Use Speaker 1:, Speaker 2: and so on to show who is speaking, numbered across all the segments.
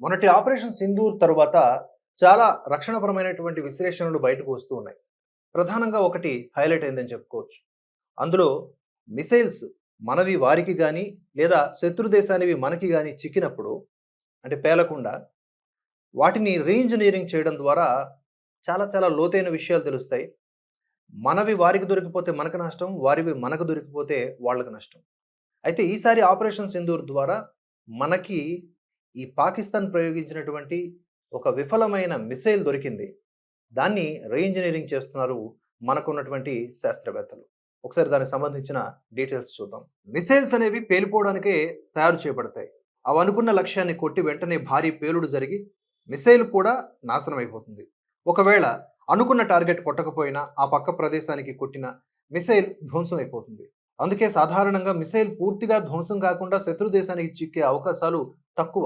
Speaker 1: మొన్నటి ఆపరేషన్ సింధూర్ తరువాత చాలా రక్షణపరమైనటువంటి విశ్లేషణలు బయటకు వస్తూ ఉన్నాయి. ప్రధానంగా ఒకటి హైలైట్ అయిందని చెప్పుకోవచ్చు. అందులో మిసైల్స్ మనవి వారికి కానీ లేదా శత్రు దేశానివి మనకి కానీ చిక్కినప్పుడు అంటే పేలకుండా వాటిని రీఇంజనీరింగ్ చేయడం ద్వారా చాలా చాలా లోతైన విషయాలు తెలుస్తాయి. మనవి వారికి దొరికిపోతే మనకు నష్టం వారివి మనకు దొరికిపోతే వాళ్ళకు నష్టం. అయితే ఈసారి ఆపరేషన్ సింధూర్ ద్వారా మనకి ఈ పాకిస్తాన్ ప్రయోగించినటువంటి ఒక విఫలమైన మిసైల్ దొరికింది. దాన్ని రీఇంజనీరింగ్ చేస్తున్నారు మనకున్నటువంటి శాస్త్రవేత్తలు. ఒకసారి దానికి సంబంధించిన డీటెయిల్స్ చూద్దాం. మిసైల్స్ అనేవి పేలిపోవడానికే తయారు చేయబడతాయి. అవి అనుకున్న లక్ష్యాన్ని కొట్టి వెంటనే భారీ పేలుడు జరిగి మిసైల్ కూడా నాశనం అయిపోతుంది ఒకవేళ అనుకున్న టార్గెట్ కొట్టకపోయినా ఆ పక్క ప్రదేశానికి కొట్టిన మిసైల్ ధ్వంసం అయిపోతుంది అందుకే సాధారణంగా మిసైల్ పూర్తిగా ధ్వంసం కాకుండా శత్రు దేశానికి చిక్కే అవకాశాలు తక్కువ.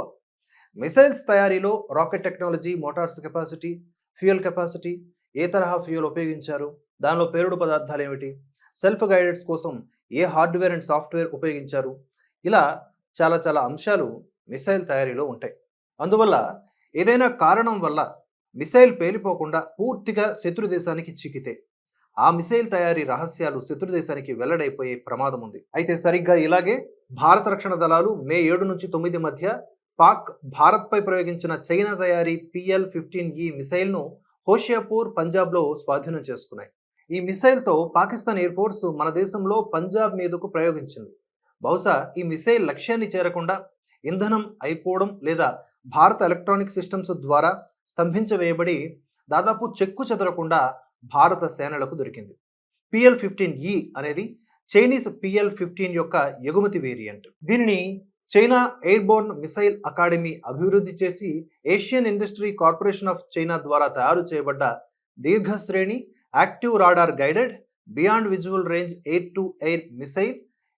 Speaker 1: మిసైల్స్ తయారీలో rocket technology motors capacity fuel capacity ఏ తరహా ఫ్యూయల్ ఉపయోగించారు? దానిలో పేరుడు పదార్థాలు ఏమిటి సెల్ఫ్ గైడెడ్స్ కోసం ఏ హార్డ్వేర్ అండ్ సాఫ్ట్వేర్ ఉపయోగించారు? ఇలా చాలా చాలా అంశాలు మిసైల్ తయారీలో ఉంటాయి. అందువల్ల ఏదైనా కారణం వల్ల మిసైల్ పేలిపోకుండా పూర్తిగా శత్రు దేశానికి చిక్కితే ఆ మిసైల్ తయారీ రహస్యాలు శత్రు దేశానికి వెల్లడైపోయే ప్రమాదం ఉంది అయితే సరిగ్గా ఇలాగే భారత రక్షణ దళాలు మే ఏడు నుంచి తొమ్మిది మధ్య పాక్ భారత్పై ప్రయోగించిన చైనా తయారీ పిఎల్ ఫిఫ్టీన్ ఈ మిసైల్ను హోషియాపూర్ పంజాబ్లో స్వాధీనం చేసుకున్నాయి. ఈ మిసైల్తో పాకిస్తాన్ ఎయిర్ ఫోర్స్ మన దేశంలో పంజాబ్ మీదకు ప్రయోగించింది. బహుశా ఈ మిసైల్ లక్ష్యాన్ని చేరకుండా ఇంధనం అయిపోవడం లేదా భారత ఎలక్ట్రానిక్ సిస్టమ్స్ ద్వారా స్తంభించవేయబడి దాదాపు చెక్కు చెదరకుండా భారత సేనలకు దొరికింది. పిఎల్ ఫిఫ్టీన్ ఈ అనేది చైనీస్ పిఎల్ ఫిఫ్టీన్ యొక్క ఎగుమతి వేరియంట్. దీనిని చైనా ఎయిర్బోర్న్ మిసైల్ అకాడమీ అభివృద్ధి చేసి Asian industry corporation of China ద్వారా తయారు చేయబడ్డ దీర్ఘశ్రేణి active radar guided beyond visual range air to air missile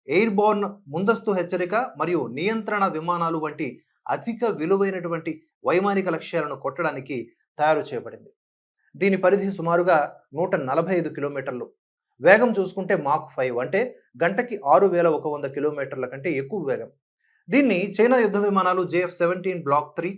Speaker 1: airborne ముందస్తు హెచ్చరిక మరియు నియంత్రణ విమానాలు వంటి అధిక విలువైనటువంటి వైమానిక లక్ష్యాలను కొట్టడానికి తయారు చేయబడింది. దీని పరిధి సుమారుగా నూట నలభై ఐదు కిలోమీటర్లు. వేగం చూసుకుంటే మాక్ ఫైవ్ అంటే గంటకి ఆరు వేల ఒక వంద కిలోమీటర్ల కంటే ఎక్కువ వేగం. దీన్ని చైనా యుద్ధ విమానాలు జేఎఫ్ సెవెంటీన్ బ్లాక్ త్రీ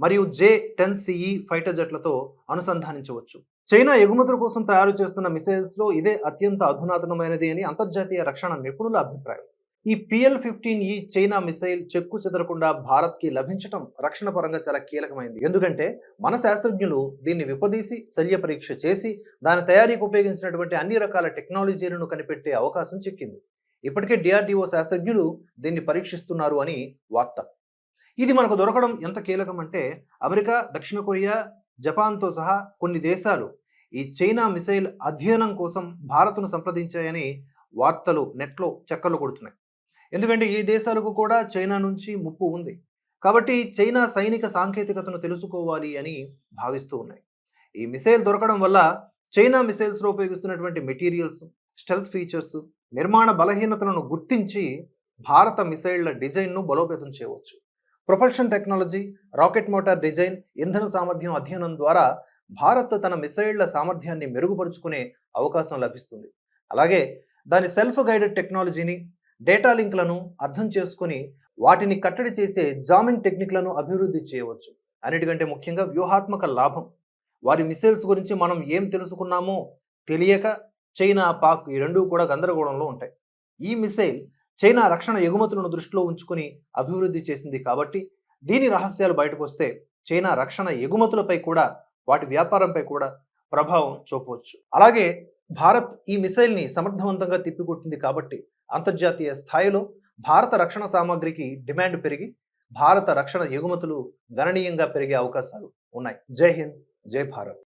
Speaker 1: మరియు J ten C E fighter జెట్లతో అనుసంధానించవచ్చు. చైనా ఎగుమతుల కోసం తయారు చేస్తున్న మిసైల్స్లో ఇదే అత్యంత అధునాతనమైనది అని అంతర్జాతీయ రక్షణ నిపుణుల అభిప్రాయం. ఈ పిఎల్ ఫిఫ్టీన్ ఈ చైనా మిసైల్ చెక్కు చెదరకుండా భారత్కి లభించడం రక్షణ పరంగా చాలా కీలకమైంది. ఎందుకంటే మన శాస్త్రజ్ఞులు దీన్ని విపదీసి శల్య పరీక్ష చేసి దాని తయారీకి ఉపయోగించినటువంటి అన్ని రకాల టెక్నాలజీలను కనిపెట్టే అవకాశం చిక్కింది. ఇప్పటికే డిఆర్డిఓ శాస్త్రజ్ఞులు దీన్ని పరీక్షిస్తున్నారు అని వార్త. ఇది మనకు దొరకడం ఎంత కీలకం అంటే అమెరికా దక్షిణ కొరియా జపాన్తో సహా కొన్ని దేశాలు ఈ చైనా మిసైల్ అధ్యయనం కోసం భారత్ను సంప్రదించాయని వార్తలు నెట్లో చక్కర్లు కొడుతున్నాయి. ఎందుకంటే ఈ దేశాలకు కూడా చైనా నుంచి ముప్పు ఉంది. కాబట్టి చైనా సైనిక సాంకేతికతను తెలుసుకోవాలి అని భావిస్తూ ఉన్నాయి. ఈ మిసైల్ దొరకడం వల్ల చైనా మిసైల్స్లో ఉపయోగిస్తున్నటువంటి మెటీరియల్స్ స్టెల్త్ ఫీచర్స్ నిర్మాణ బలహీనతలను గుర్తించి భారత మిసైళ్ళ డిజైన్ను బలోపేతం చేయవచ్చు. Propulsion technology rocket motor design ఇంధన సామర్థ్యం అధ్యయనం ద్వారా భారత్ తన మిసైళ్ళ సామర్థ్యాన్ని మెరుగుపరుచుకునే అవకాశం లభిస్తుంది. అలాగే దాని సెల్ఫ్ గైడెడ్ టెక్నాలజీని డేటా లింక్లను అర్థం చేసుకుని వాటిని కట్టడి చేసే జామింగ్ టెక్నిక్లను అభివృద్ధి చేయవచ్చు. అన్నిటికంటే ముఖ్యంగా వ్యూహాత్మక లాభం. వారి మిసైల్స్ గురించి మనం ఏం తెలుసుకున్నామో తెలియక చైనా పాక్ ఈ రెండూ కూడా గందరగోళంలో ఉంటాయి. ఈ మిసైల్ చైనా రక్షణ ఎగుమతులను దృష్టిలో ఉంచుకుని అభివృద్ధి చేసింది కాబట్టి దీని రహస్యాలు బయటకు వస్తే చైనా రక్షణ ఎగుమతులపై కూడా వాటి వ్యాపారంపై కూడా ప్రభావం చూపవచ్చు. అలాగే భారత్ ఈ మిసైల్ని సమర్థవంతంగా తిప్పికొట్టింది కాబట్టి అంతర్జాతీయ స్థాయిలో భారత రక్షణ సామాగ్రికి డిమాండ్ పెరిగి భారత రక్షణ ఎగుమతులు గణనీయంగా పెరిగే అవకాశాలు ఉన్నాయి. జై హింద్ జై భారత్.